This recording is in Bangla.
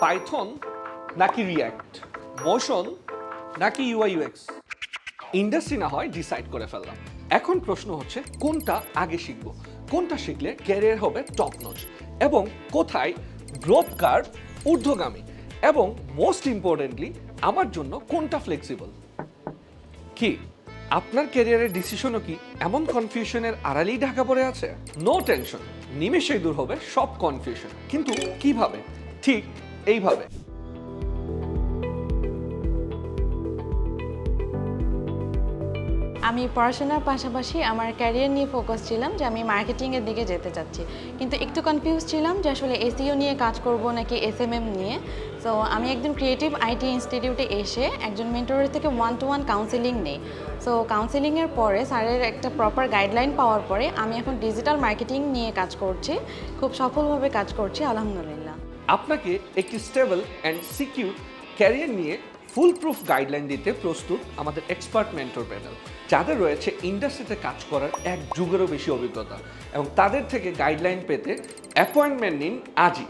পাইথন নাকি রিয়্যাক্ট মোশন নাকি ইউআই ইউএক্স ইন্ডাস্ট্রি না হয় ডিসাইড করে ফেললাম। এখন প্রশ্ন হচ্ছে, কোনটা আগে শিখব? কোনটা শিখলে ক্যারিয়ার হবে টপ নচ এবং কোথায় গ্রোথ কার্ভ ঊর্ধ্বগামী? এবং মোস্ট ইম্পর্টেন্টলি আমার জন্য কোনটা ফ্লেক্সিবল কি? আপনার ক্যারিয়ারের ডিসিশনও কি এমন কনফিউশনের আড়ালেই ঢাকা পড়ে আছে? নো টেনশন নিমেষেই দূর হবে সব কনফিউশন কিন্তু কীভাবে? ঠিক এইভাবে। আমি পড়াশোনার পাশাপাশি আমার ক্যারিয়ার নিয়ে ফোকাস ছিলাম যে আমি মার্কেটিংয়ের দিকে যেতে চাচ্ছি। কিন্তু একটু কনফিউজ ছিলাম যে আসলে এসিও নিয়ে কাজ করব নাকি এসএমএম নিয়ে। সো আমি একজন ক্রিয়েটিভ আইটি ইনস্টিটিউটে এসে একজন মেন্টরের থেকে ওয়ান টু ওয়ান কাউন্সিলিং নেই সো কাউন্সেলিংয়ের পরে স্যারের একটা প্রপার গাইডলাইন পাওয়ার পরে আমি এখন ডিজিটাল মার্কেটিং নিয়ে কাজ করছি। খুব সফলভাবে কাজ করছি, আলহামদুলিল্লাহ। আপনাকে একটি স্টেবল অ্যান্ড সিকিউর ক্যারিয়ার নিয়ে ফুল প্রুফ গাইডলাইন দিতে প্রস্তুত আমাদের এক্সপার্ট মেন্টর প্যানেল যাদের রয়েছে ইন্ডাস্ট্রিতে কাজ করার এক যুগেরও বেশি অভিজ্ঞতা এবং তাদের থেকে গাইডলাইন পেতে অ্যাপয়েন্টমেন্ট নিন আজই।